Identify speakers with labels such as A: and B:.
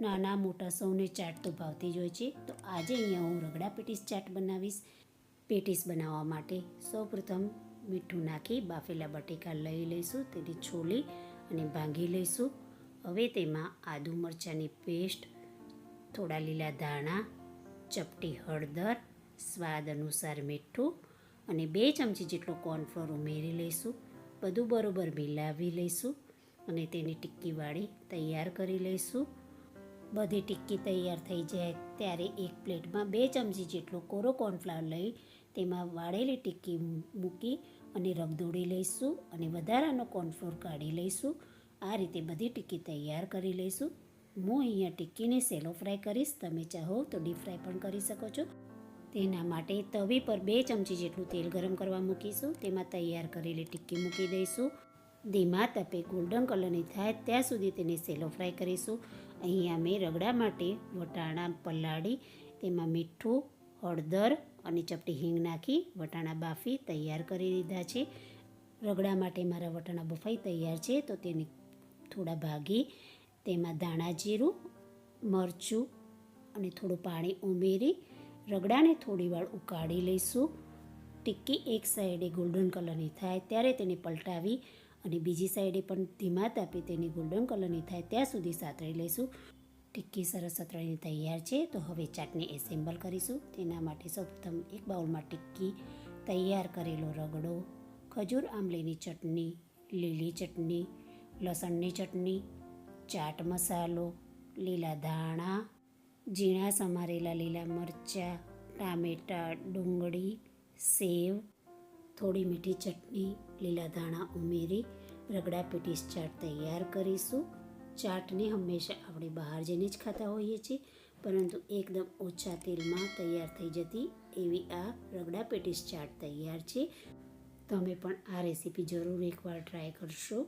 A: નાના મોટા સૌને ચાટ તો ભાવતી જ હોય છે. તો આજે અહીંયા હું રગડા પેટીસ ચાટ બનાવીશ. પેટીસ બનાવવા માટે સૌપ્રથમ મીઠું નાખી બાફેલા બટેકા લઈ લઈશું, તેને છોલી અને ભાંગી લઈશું. હવે તેમાં આદુ મરચાંની પેસ્ટ, થોડા લીલા ધાણા, ચપટી હળદર, સ્વાદ અનુસાર મીઠું અને બે ચમચી જેટલો કોર્નફ્લોર ઉમેરી લઈશું. બધું બરોબર મિલાવી લઈશું અને તેની ટિક્કી વાળી તૈયાર કરી લઈશું. બધી ટિક્કી તૈયાર થઈ જાય ત્યારે એક પ્લેટમાં બે ચમચી જેટલો કોરો કોર્નફ્લાવર લઈ તેમાં વાળેલી ટિક્કી મૂકી અને રગદોડી લઈશું અને વધારાનો કોર્નફ્લોર કાઢી લઈશું. આ રીતે બધી ટિક્કી તૈયાર કરી લઈશું. હું અહીંયા ટિક્કીને સેલો ફ્રાય કરીશ. તમે ચાહો તો ડીપ ફ્રાય પણ કરી શકો છો. તેના માટે તવી પર બે ચમચી જેટલું તેલ ગરમ કરવા મૂકીશું. તેમાં તૈયાર કરેલી ટિક્કી મૂકી દઈશું. ધીમા તપે ગોલ્ડન કલરની થાય ત્યાં સુધી તેને સેલો ફ્રાય કરીશું. અહીંયા મેં રગડા માટે વટાણા પલાળી, તેમાં મીઠું, હળદર અને ચપટી હિંગ નાખી વટાણા બાફી તૈયાર કરી દીધા છે. રગડા માટે મારા વટાણા બફાઈ તૈયાર છે, તો તેને થોડા ભાગી તેમાં ધાણા જીરું, મરચું અને થોડું પાણી ઉમેરી રગડાને થોડી વાર ઉકાળી લઈશું. ટિક્કી એક સાઈડે ગોલ્ડન કલરની થાય, ત્યારે તેને પલટાવી અને બીજી સાઈડે પણ ધીમા તાપી તેની ગોલ્ડન કલરની થાય ત્યાં સુધી સાતળી લઈશું. ટિક્કી સરસ સતળીને તૈયાર છે, તો હવે ચાટને એસેમ્બલ કરીશું. તેના માટે સૌપ્રથમ એક બાઉલમાં ટિક્કી તૈયાર કરેલો રગડો, ખજૂર આંબલીની ચટણી, લીલી ચટણી, લસણની ચટણી, ચાટ મસાલો, લીલા ધાણા, ઝીણા સમારેલા લીલા મરચાં, ટામેટાં ડુંગળી, સેવ થોડી મીઠી ચટણી, લીલા ધાણા ઉમેરી, રગડા પેટીસ ચાટ તૈયાર કરીશું. ચાટને હંમેશા આપણે બહાર જઈને જ ખાતા હોઈએ છીએ, પરંતુ એકદમ ઓછા તેલમાં તૈયાર થઈ જતી એવી આ રગડા પેટીસ ચાટ તૈયાર છે. તમે પણ આ રેસીપી જરૂર એકવાર ટ્રાય કરશો.